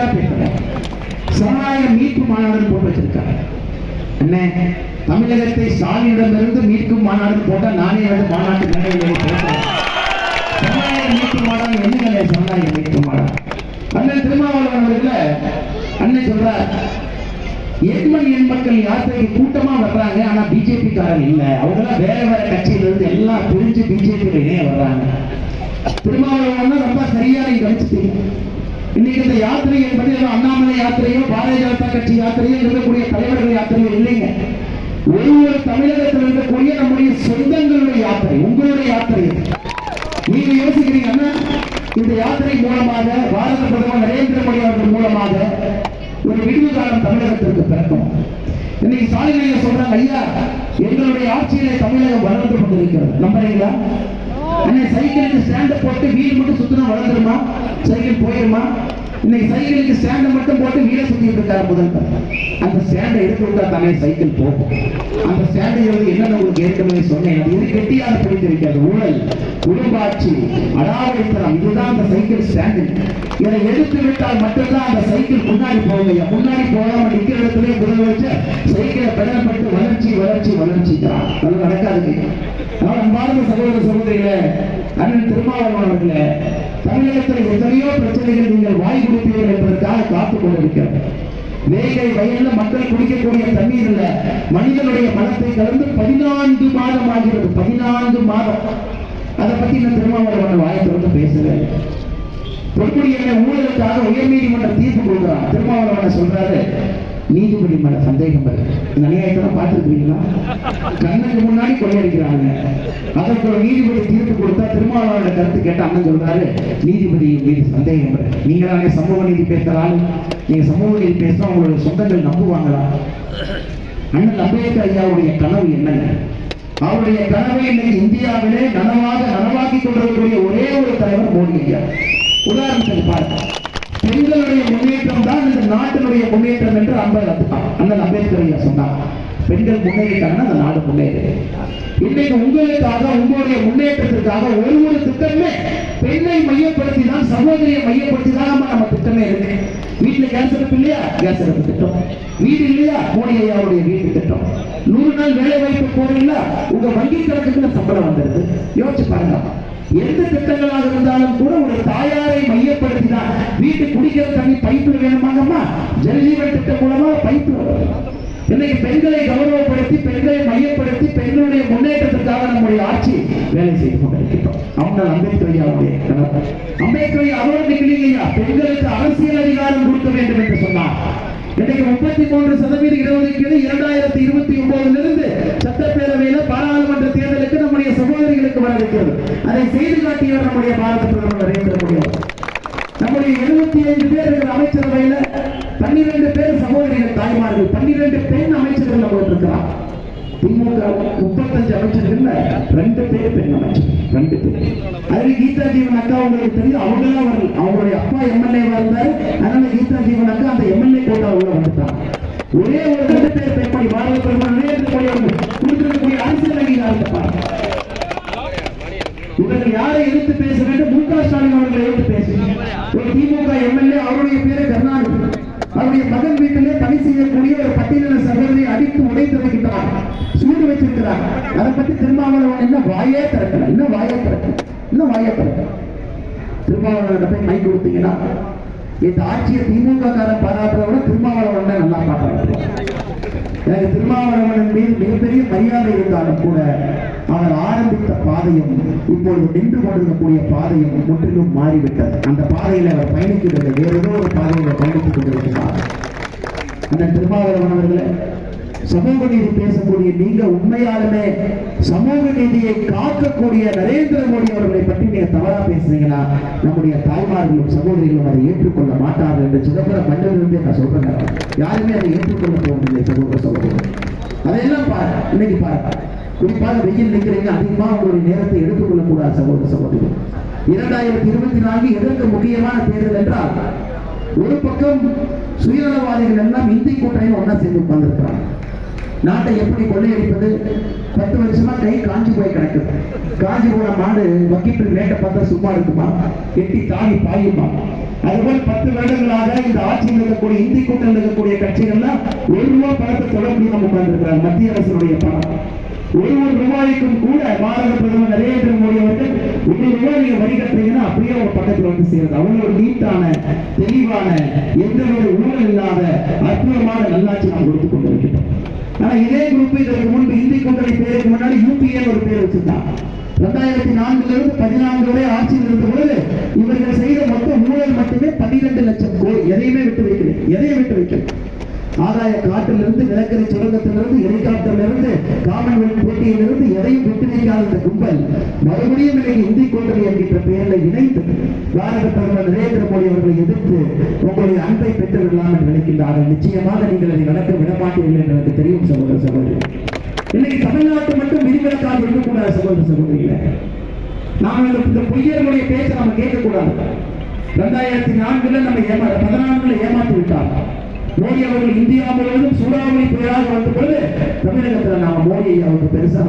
தான் பேசுறேன். சமுதாய மீட்பு மாநாடு போட்டு வச்சிருக்காங்க. என்ன? தமிழகத்தை ஸ்டாலினிடமிருந்து மீட்கும் மாநாடு போட்டா நானே வந்து மாநாட்டு சமுதாய மீட்பு மாநாடு என்னங்க சமுதாய மீட்பு மாநாடு. அண்ணன் திருமாவளவன் அவர்கள அண்ணன் சொல்றார் எண்மண் எண் மக்கள் யாத்திரைக்கு கூட்டமா வர்றாங்க ஆனா பிஜேபி காரன் இல்ல. அவங்களாம் வேற வேற கட்சியில இருந்து எல்லாம் பிரிஞ்சு பிஜேபி இணைய வர்றாங்க. திருமாவளவன் ரொம்ப சரியா நீங்க இன்னைக்கு இந்த யாத்திரை என்பது அண்ணாமலை யாத்திரையோ பாரதிய ஜனதா கட்சி யாத்திரையோ இருக்கக்கூடிய தலைவர்கள் யாத்திரையோ இல்லைங்க. ஒரு ஒரு தமிழகத்தில் இருக்கக்கூடிய நம்முடைய சொந்தங்களுடைய யாத்திரை உங்களுடைய யாத்திரை நீங்க யோசிக்கிறீங்கன்னா இந்த யாத்திரை மூலமாக பாரத பிரதமர் நரேந்திர மோடி அவர்கள் மூலமாக ஒரு விடுவு காலம் தமிழகத்திற்கு பிறக்கும். இன்னைக்கு ஸ்டாலின் சொல்றாங்க ஐயா எங்களுடைய ஆட்சியிலே தமிழகம் வளர்ந்து கொண்டிருக்கிறது. நம்புறீங்களா? அன்னை சைக்கிளுக்கு ஸ்டாண்ட போட்டு வீடு மட்டும் சுத்தினா வளர்ந்துருமா? சைக்கிள் போயிருமா? இன்னைக்கு சைக்கிளுக்கு ஸ்டாண்டை மட்டும் போட்டு வீட சுத்திட்டு இருக்காரு முதல்வர். அந்த ஸ்டாண்டை எடுத்து விட்டா தானே சைக்கிள் போகும். அந்த ஸ்டாண்டை வந்து என்னன்னு உங்களுக்கு ஏற்கனவே சொன்னேன். அது இது கெட்டியாக பிடித்திருக்கிறது ஊழல் குடும்பாட்சி அடாவடித்தனம் இதுதான் அந்த சைக்கிள் ஸ்டாண்டு இதை எடுத்து விட்டால் மட்டும்தான் அந்த சைக்கிள் முன்னாடி போகலையா முன்னாடி போகாம நிக்கிற இடத்துல முதலமைச்சர் சைக்கிளை பெடல்பட்டு வளர்ச்சி வளர்ச்சி வளர்ச்சி தான் அது நடக்காது நான் அன்பார்ந்த சகோதர சகோதரிகளை அண்ணன் திருமாவளவன் அவர்களே தமிழகத்தில் எத்தனையோ பிரச்சனைகள் நீங்கள் வாய் கொடுப்பீர்கள் என்பதற்காக காத்துக் கொண்டிருக்கிறது வேலை வயல்ல மக்கள் குடிக்கக்கூடிய தண்ணீர் இல்ல. மனிதனுடைய மனத்தை கலந்து பதினான்கு மாதம் ஆகிறது பதினான்கு மாதம். அதை பத்தி நான் திருமாவளவன் வாயை திறந்து பேசுறேன். என்ன ஊழலுக்காக உயர்நீதிமன்ற தீர்ப்பு கொடுக்குறான். திருமாவளவன் சொல்றாரு? நீதிபதி மேல சந்தேகம் வருது. இந்த அநியாயத்தெல்லாம் பார்த்துருக்கீங்களா கண்ணுக்கு முன்னாடி கொள்ளையடிக்கிறாங்க. அதற்கு ஒரு நீதிபதி தீர்ப்பு கொடுத்தா திருமாவளவனோட கருத்து கேட்ட அண்ணன் சொல்றாரு நீதிபதி மீது சந்தேகம் வருது. நீங்க தானே சமூக நீதி பேசுறாள் நீங்க சமூக நீதி பேசினா உங்களுடைய சொந்தங்கள் நம்புவாங்களா? அண்ணன் அம்பேத்கர் ஐயாவுடைய கனவு என்னங்க அவருடைய கனவை இன்னைக்கு இந்தியாவிலே நனவாக நனவாக்கி கொண்டிருக்கக்கூடிய ஒரே ஒரு தலைவர் மோடி ஐயா. உதாரணத்துக்கு பாருங்க. பெண்களுடைய முன்னேற்றம் தான் இந்த நாட்டினுடைய முன்னேற்றம் என்று அம்பேத்கர் அண்ணன் அம்பேத்கர் ஐயா சொன்னார். பெண்கள் முன்னேறிட்டாங்கன்னா அந்த நாடு முன்னேறு இன்னைக்கு உங்களுக்காக உங்களுடைய முன்னேற்றத்திற்காக ஒரு ஒரு திட்டமே பெண்ணை மையப்படுத்தி தான் சகோதரியை மையப்படுத்தி தான் நம்ம நம்ம திட்டமே இருக்கு. வீட்டுல கேஸ் அடுப்பு இல்லையா? கேஸ் அடுப்பு திட்டம். வீடு இல்லையா? மோடி ஐயாவுடைய வீட்டு திட்டம். நூறு நாள் வேலை வாய்ப்பு போறீங்களா? உங்க வங்கி கணக்குக்கு சம்பளம் வந்துருது. யோசிச்சு பாருங்க. எந்த திட்டங்களாக இருந்தாலும் கூட ஒரு தாயாரை மையப்படுத்தி தான் வீட்டு குடிக்கிற தண்ணி பைப்பில் வேணுமாங்கம்மா? ஜல்ஜீவன் திட்டம் மூலமா பைப்பு. இன்னைக்கு பெண்களை கௌரவப்படுத்தி பெண்களை மையப்படுத்தி பெண்களுடைய முன்னேற்றத்திற்காக நம்முடைய ஆட்சி வேலை செய்து கொண்டிருக்கிறோம் அவங்க அம்பேத்கர் ஐயாவுடைய கனவு. அம்பேத்கர் ஐயா அவரோட பெண்களுக்கு அரசியல் அதிகாரம் கொடுக்க வேண்டும் என்று சொன்னார். இன்னைக்கு முப்பத்தி மூன்று சதவீத இடஒதுக்கீடு இரண்டாயிரத்தி இருபத்தி ஒன்பதுல இருந்து சட்டப்பேரவையில பாராளுமன்ற தேர்தலுக்கு நம்முடைய சகோதரிகளுக்கு வர இருக்கிறது. அதை செய்து காட்டியவர் நம்முடைய பாரத பிரதமர் நரேந்திர மோடி நம்முடைய எழுபத்தி ஐந்து பேர் இருக்கிற அமைச்சரவையில பன்னிரண்டு பேர் சகோதரிகள் தாய்மார்கள் பன்னிரண்டு பெண் அமைச்சர்கள் நம்ம இருக்கிறார் திமுக முப்பத்தஞ்சு அமைச்சர்கள் ரெண்டு பேர் பெண் அமைச்சர் ரெண்டு பேர். அதுல கீதா ஜீவன் அக்கா உங்களுக்கு தெரியும் அவங்க எல்லாம் வரல அவங்களுடைய அப்பா எம்எல்ஏவா இருந்தாரு. அதனால கீதா ஜீவன் அக்கா அந்த எம்எல்ஏ கோட்டா உள்ள வந்துட்டாங்க. ஒரே ஒரு ரெண்டு பேர் பெண்மணி பாரத பிரதமர் நரேந்திர கொடுத்திருக்கக்கூடிய அரசியல் அங்கீகாரத்தை பாருங்க. இவர்கள் யாரை எதிர்த்து பேச வேண்டும்? மு க ஸ்டாலின் அவர்களை எதிர்த்து பேசுங்க ஒரு திமுக எம்எல்ஏ அவருடைய பேரு கருணாநிதி. அவருடைய மகன் வீட்டிலே பணி செய்யக்கூடிய ஒரு பட்டியலின சூடு வச்சிருக்கிறார் அதை பத்தி திருமாவளவன் என்ன வாயே திறக்கல. இன்னும் வாயே திறக்கல. இன்னும் வாயே திறக்கல. திருமாவளவன் போய் மை கொடுத்தீங்கன்னா இந்த ஆட்சியை திமுக காரன் பாராட்டுறத விட திருமாவளவன் தான் நல்லா பாராட்டுறான். எனக்கு திருமாவளவன் மீது மிகப்பெரிய மரியாதை இருந்தாலும் கூட அவர் ஆரம்பித்த பாதையும் இப்பொழுது நின்று கொண்டிருக்கக்கூடிய பாதையும் முற்றிலும் மாறிவிட்டது. அந்த பாதையில் அவர் பயணிக்கிறது வேறு ஏதோ ஒரு பாதையில் பயணித்துக் கொண்டிருக்கிறார். அந்த திருமாவளவன் அவர்களை சமூக நீதி பேசக்கூடிய நீங்க உண்மையாலுமே சமூக நீதியை காக்கக்கூடிய நரேந்திர மோடி அவர்களை பற்றி நீங்க தவறா பேசுறீங்கன்னா நம்முடைய தாய்மார்களும் சகோதரிகளும் அதை ஏற்றுக்கொள்ள மாட்டார்கள் என்று சிதம்பரம் மண்ணிலிருந்து நான் சொல்றேன். யாருமே அதை ஏற்றுக்கொள்ள போவதில்லை சகோதர. சகோதரர்கள் அதையெல்லாம் பாரு இன்னைக்கு பாரு. குறிப்பாக வெயில் நிற்கிறீங்க அதிகமா உங்களுடைய நேரத்தை எடுத்துக்கொள்ள கூடாது சகோதர. சகோதரிகள் இரண்டாயிரத்தி இருபத்தி நான்கு எதற்கு முக்கியமான தேர்தல் என்றால் ஒரு பக்கம் சுயநலவாதிகள் எல்லாம் இந்தி கூட்டணியில் ஒண்ணா சேர்ந்து உட்கார்ந்துருக்கிறாங்க. நாட்டை எப்படி கொள்ளையடிப்பது? பத்து வருஷமா கை காஞ்சி போய் கிடக்குது காஞ்சி போன மாடு வக்கீட்டு ரேட்டை பார்த்தா சும்மா இருக்குமா? எட்டி தாவி பாயுமா? அதுபோல் பத்து வருடங்களாக இந்த ஆட்சியில் இருக்கக்கூடிய இந்தி கூட்டம் இருக்கக்கூடிய கட்சிகள்லாம் ஒரு ரூபா பணத்தை தொடர்பு முடியாம உட்கார்ந்துருக்கிறாங்க மத்திய அரசுடைய பணம். ஒரு ஒரு ரூபாய்க்கும் கூட பாரத பிரதமர் நரேந்திர மோடி அவர்கள் ஒரு ரூபாய் நீங்க வரி கட்டுறீங்கன்னா அப்படியே அவங்க பக்கத்துல வந்து சேருது. அவங்களோட ஒரு நீட்டான தெளிவான எந்த ஒரு ஊழல் இல்லாத அற்புதமான நல்லாட்சி நாம் கொடுத்து கொண்டிருக்கிறோம் ஆனா இதே குரூப் இதற்கு முன்பு இந்தி கூட்டணி பேருக்கு முன்னாடி யூபிஏ ஒரு பேர் வச்சிருந்தாங்க. ரெண்டாயிரத்தி நான்குல இருந்து பதினான்கு வரை ஆட்சியில் இருந்த பொழுது இவர்கள் செய்த மொத்த ஊழல் மட்டுமே பன்னிரெண்டு லட்சம் கோடி எதையுமே விட்டு வைக்கல எதையும் விட்டு வைக்கல. ஆதாய காட்டிலிருந்து நிலக்கரி சுரங்கத்திலிருந்து ஹெலிகாப்டர்லிருந்து காமன்வெல்த் போட்டியிலிருந்து எதையும் விட்டு வைக்காத இந்த கும்பல் மறுபடியும் இன்னைக்கு இந்தி கூட்டணி என்கின்ற பெயரில் இணைந்து பாரத பிரதமர் நரேந்திர மோடி அவர்களை எதிர்த்து உங்களுடைய அன்பை பெற்று விடலாம் என்று நினைக்கின்றார்கள். நிச்சயமாக நீங்கள் அதை நடக்க விடமாட்டீர்கள் என்று எனக்கு தெரியும் சகோதர சகோதரி. இன்னைக்கு தமிழ்நாட்டு மட்டும் விதிவிலக்காக இருக்கக்கூடாது சகோதர சகோதரிகளே. நாம இந்த- இந்த பொய்யர்களுடைய பேச்சை நம்ம கேட்கக்கூடாது. ரெண்டாயிரத்தி நான்குல நம்ம ஏமா பதினான்குல ஏமாற்றி விட்டார் மோடி அவர்கள் இந்தியா முழுவதும் சூறாவளி புயலாக வந்த பொழுது தமிழகத்தில் நாம மோடி அவருக்கு பெருசாக